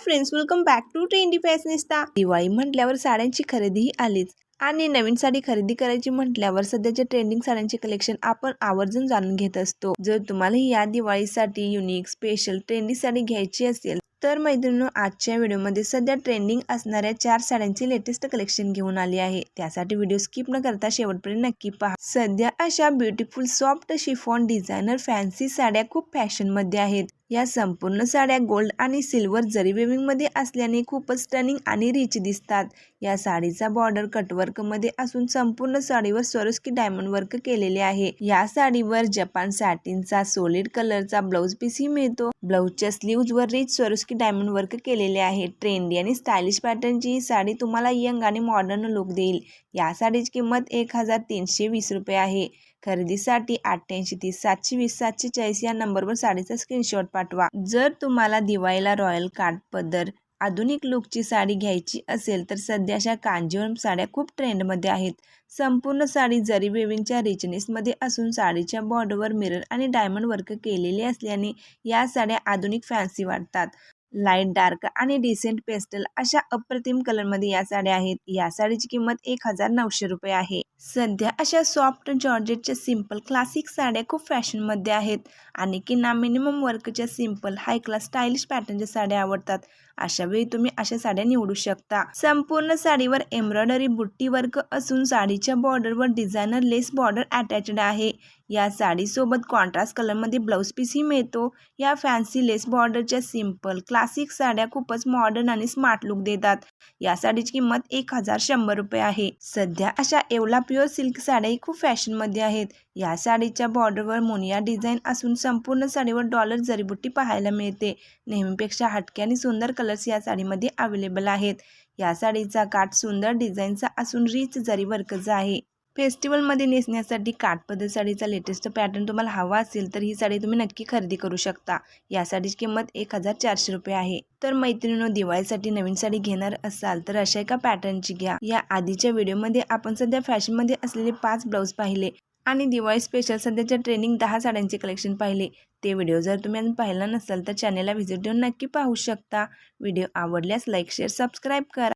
Friends welcome back to trendy fashionista Diwali म्हटल्यावर साड्यांची खरेदीही आलीच. आणि नवीन साडी खरेदी करायची म्हटल्यावर सध्याच्या ट्रेंडिंग साड्यांचे कलेक्शन आपण आवर्जून जाणून घेत असतो. जर तुम्हालाही या दिवाळीसाठी युनिक स्पेशल ट्रेंडी साडी घ्यायची असेल तर मैत्रिणी आजच्या व्हिडिओमध्ये सध्या ट्रेंडिंग असणाऱ्या चार साड्यांचे लेटेस्ट कलेक्शन घेऊन आले आहे. त्यासाठी व्हिडिओ स्किप न करता शेवटपर्यंत नक्की पहा. सध्या अशा beautiful soft chiffon designer fancy साड्या खूप फॅशनमध्ये आहेत. या संपूर्ण साड्या गोल्ड आणि सिल्वर जरी वेविंगमध्ये असल्याने खूपच स्टनिंग आणि रिच दिसतात. या साडीचा बॉर्डर कटवर्कमध्ये असून संपूर्ण साडीवर स्वरुस्की डायमंड वर्क केलेले आहे. या साडीवर जपान सॅटिनचा सोलिड कलरचा ब्लाउज पीसही मिळतो. ब्लाउजच्या स्लीव्ज वर रिच स्वरुस्की डायमंड वर्क केलेले आहे. ट्रेंडी आणि स्टायलिश पॅटर्नची ही साडी तुम्हाला यंग आणि मॉडर्न लुक देईल. या साडीची किंमत एक हजार तीनशे वीस रुपये आहे. खरेदीसाठी अठ्ठ्याऐंशी तीस सातशे वीस सातशे चाळीस या नंबरवर साडीचा स्क्रीनशॉट पाठवा. जर तुम्हाला दिवाळीला रॉयल कार्ड पदर आधुनिक लुकची साडी घ्यायची असेल तर सध्या अशा कांजीवरम साड्या खूप ट्रेंडमध्ये आहेत. संपूर्ण साडी जरी वेविंगच्या रिचनेसमध्ये असून साडीच्या बॉर्डरवर मिरर आणि डायमंड वर्क केलेले असल्याने या साड्या आधुनिक फॅन्सी वाटतात. लाइट डार्क आणि डिसेंट पेस्टल अशा अप्रतिम कलरमध्ये या साड्या आहेत. या साडीची किंमत एक हजार नऊशे रुपये आहे. सध्या अशा सॉफ्ट जॉर्जेटच्या सिंपल क्लासिक साड्या खूप फॅशनमध्ये आहेत आणि की ना मिनिमम वर्कच्या सिंपल हाय क्लास स्टायलिश पॅटर्नच्या साड्या आवडतात. अशावेळी तुम्ही अशा साड्या निवडू शकता. संपूर्ण साडीवर एम्ब्रॉयडरी बुट्टी वर्क असून साडीच्या बॉर्डरवर डिझायनर लेस बॉर्डर अटॅचड आहे. या साडीसोबत कॉन्ट्रास्ट कलरमध्ये ब्लाऊज पीसही मिळतो. या फॅन्सी लेस बॉर्डरच्या सिंपल क्लासिक साड्या खूपच मॉडर्न आणि स्मार्ट लुक देतात. या साडीची किंमत एक हजार शंभर रुपये आहे. सध्या अशा एवला प्युअर सिल्क साड्याही खूप फॅशनमध्ये आहेत. या साडीच्या बॉर्डरवर मोनिया डिझाईन असून संपूर्ण साडीवर डॉलर जरीबुट्टी पाहायला मिळते. नेहमीपेक्षा हटके आणि सुंदर कलर्स या साडीमध्ये अवेलेबल आहेत. या साडीचा काठ सुंदर डिझाईनचा असून रिच जरी वर्कचा आहे. फेस्टिवलमध्ये नेसण्यासाठी काठपदर साडीचा लेटेस्ट पॅटर्न तुम्हाला हवा असेल तर ही साडी तुम्ही नक्की खरेदी करू शकता. या साडीची किंमत एक हजार चारशे रुपये आहे. तर मैत्रिणीनो दिवाळीसाठी नवीन साडी घेणार असाल तर अशा एका पॅटर्नची घ्या. या आधीच्या व्हिडिओमध्ये आपण सध्या फॅशनमध्ये असलेले पाच ब्लाऊज पाहिले आणि दिवाळी स्पेशल सध्याच्या ट्रेनिंग दहा साड्यांचे कलेक्शन पाहिले. ते व्हिडिओ जर तुम्ही अजून पाहिला नसाल तर चॅनेलला व्हिजिट देऊन नक्की पाहू शकता. व्हिडिओ आवडल्यास लाईक शेअर सबस्क्राईब करा.